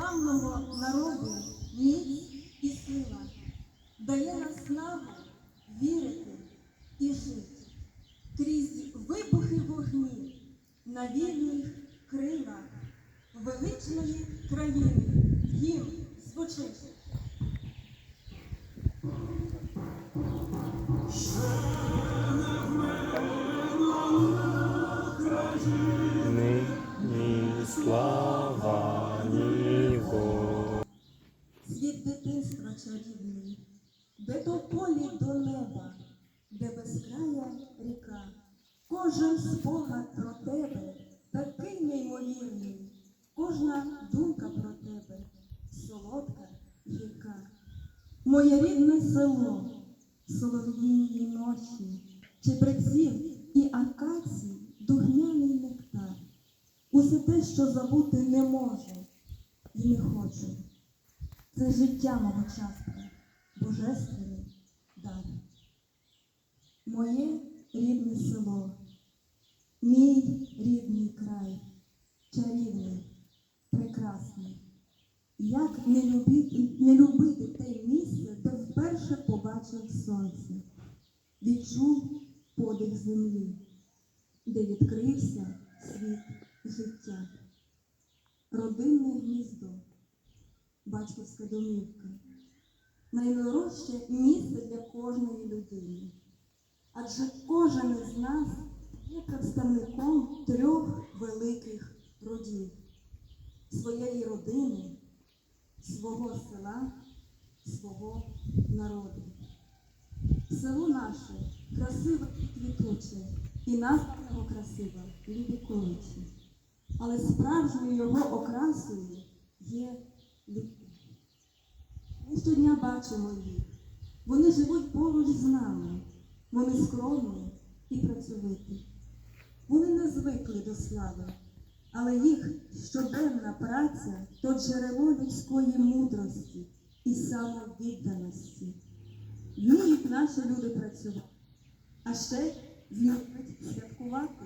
славного народу міць і сила, дає наснагу вірити і жити крізь вибухи вогнів на вільних крилах величної країни їм звучить. Нині слава Його. Чарівний, де до полі до неба, де безкрая ріка, кожен спогад про тебе такий неймовірний, кожна думка про тебе солодка гірка. Моє рідне село, солов'їні ночі, чебреців і акацій духмяний нектар. Усе те, що забути не можу і не хочу. Це життя мого частка, божественний дар. Моє рідне село, мій рідний край, чарівний, прекрасний. Як не любити, не любити те місце, де вперше побачив сонце, відчув подих землі, де відкрився світ життя, родинне гніздо батьківська домівка. Найдорожче місце для кожної людини. Адже кожен із нас є представником трьох великих родів своєї родини, свого села, свого народу. Село наше красиве і квітуче, і назва його красива Лібіковичі. Але справжньою його окрасою є люди. Щодня бачимо їх. Вони живуть поруч з нами. Вони скромні і працьовиті. Вони не звикли до слави, але їх щоденна праця то джерело людської мудрості і самовідданості. Вміють наші люди працювати, а ще вміють святкувати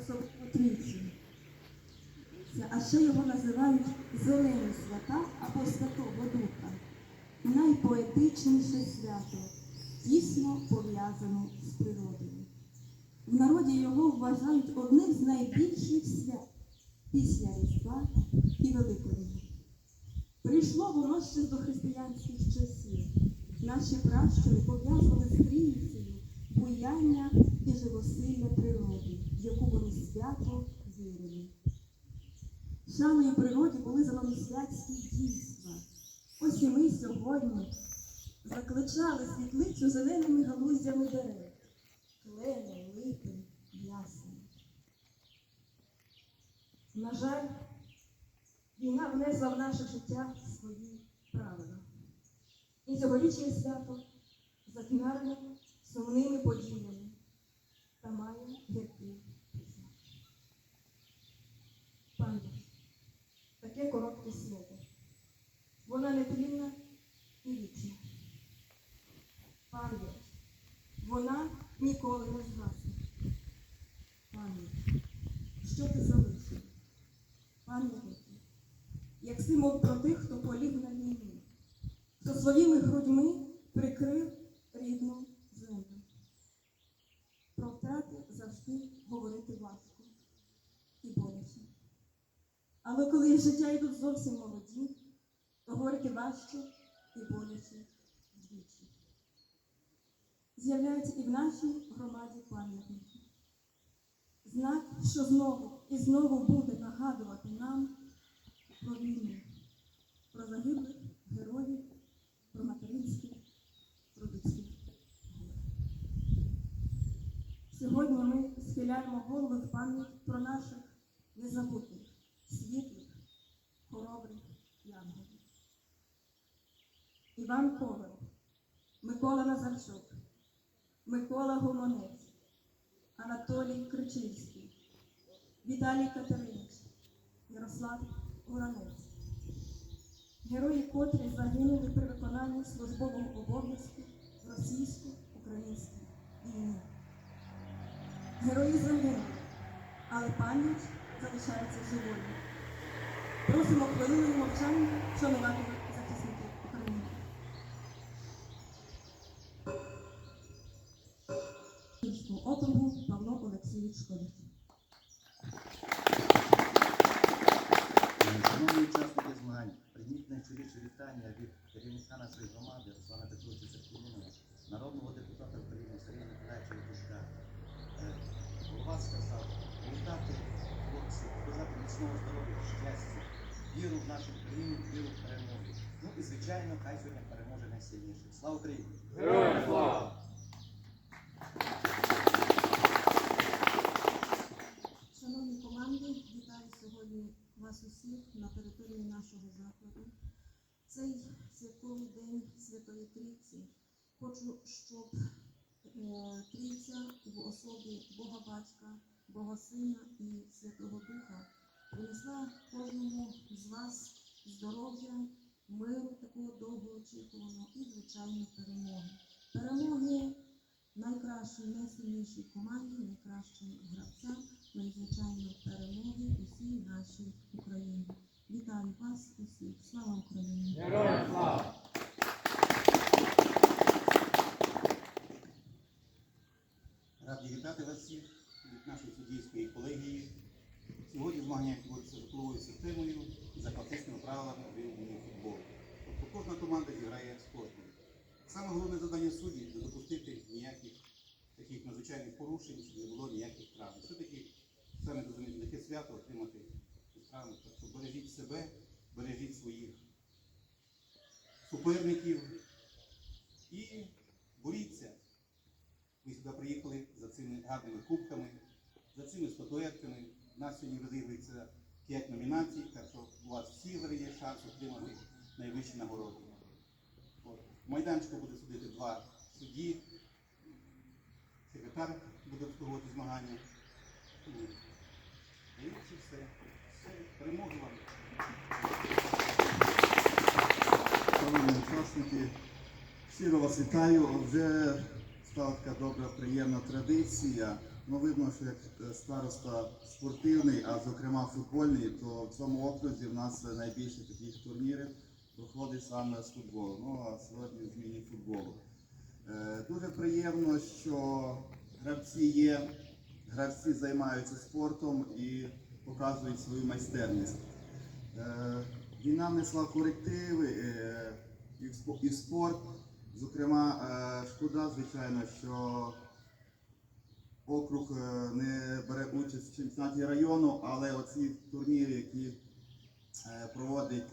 особливо трійцю. А ще його називають зелені свята або Святого Духа. Найпоетичніше свято, тісно пов'язане з природою. В народі його вважають одним з найбільших свят після Різдва і Великодня. Прийшло воно ще з дохристиянських часів. Наші пращури пов'язували з трійцею буяння і живосилля природи, в яку вони свято вірили. Шаною природі були святські дійства. Сьогодні закличали світлицю зеленими галузями дерев, клени, липи, ясені. На жаль, війна внесла в наше життя свої правила. І цьогорічне свято затьмарено сумними подіями Символ про тих, хто поліг на війні, хто своїми грудьми прикрив рідну землю. Про втрати завжди говорити важко і боляче. Але коли життя йдуть зовсім молоді, то говорити важче і боляче вдвічі. З'являються і в нашій громаді пам'ятники. Знак, що знову і знову буде нагадувати нам про війну, про загиблих героїв, про материнські, про людські горе. Сьогодні ми схиляємо голови в пам'ять про наших незабутих, світлих, хоробрих янголів. Іван Коваль, Микола Назарчук, Микола Гумонець, Анатолій Кричильський, Віталій Катеринич, Ярослав Уранець. Герої котрі загинули при виконанні службового обов'язку російсько-українській війні. Герої загинули, але пам'ять залишається живою. Просимо хвилиною мовчання вшанувати захисників України. Округу Павло Олексійович Шкодик. Прийміть найщиріше вітання від керівника нашої громади Руслана Петровича Серківнина, народного депутата України Сергія Миколаївича Євтушка. Е, Голова сказав, вітати хлопців, бажати міцного здоров'я, щастя, віру в нашу країну, віру в перемогу. Ну і звичайно, хай сьогодні переможе найсильніше. Слава Україні! Героям слава! Шановні команди, вітаю сьогодні вас усіх на території нашого закладу. Цей святковий день Святої Трійці. Хочу, щоб е, Трійця в особі Бога Батька, Бога Сина і Святого Духа принесла кожному з вас здоров'я, миру такого довгоочікуваного і, звичайно, перемоги. Перемоги найкращій, найсильнішій команді, найкращим гравцям, ну і, звичайно, перемоги усій нашій Україні. Вітаю вас усіх! Слава Україні! Героям слава! Раді вітати вас всіх від нашої суддівської колегії. Сьогодні змагання відбудуться за коловою системою за класичними правилами виявлення футболу. Тобто кожна команда зіграє з кожною. Саме головне завдання суддів не допустити ніяких таких надзвичайних порушень, щоб не було ніяких травм. Все-таки саме розумієте, таке свято отримати Так що бережіть себе, бережіть своїх суперників і боріться. Ми сюди приїхали за цими гарними кубками, за цими статуетками. У нас сьогодні розігрується 5 номінацій, так що у вас всі є шанс отримати найвищі нагороди. В майданчику буде судити два судді, секретар буде обслуговувати змагання. І все. Перемоги вам. Шановні учасники, щиро вас вітаю. Вже стала така добра, приємна традиція. Ну, видно, що як е, староста спортивний, а зокрема футбольний, то в цьому окрузі в нас найбільше таких турнірів проходить саме з футболу. Ну а сьогодні з міні-футболу. Е, Дуже приємно, що гравці є, гравці займаються спортом і показують свою майстерність. Е, Війна внесла корективи е, і в спорт. Зокрема, е, шкода, звичайно, що округ не бере участь в чемпіонаті району, але оці турніри, які проводить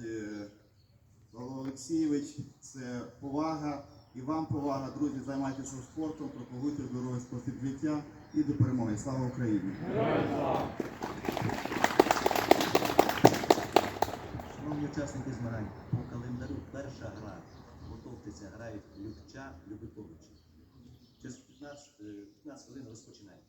Павло Олексійович, це повага. І вам повага, друзі, займайтеся спортом, пропагуйте здоровий спосіб життя і до перемоги. Слава Україні! Шановні учасники змагань, по календарю перша гра. Готовтеся, грають Любча, Любиковичі. Через 15, е, 15 хвилин розпочинаємо.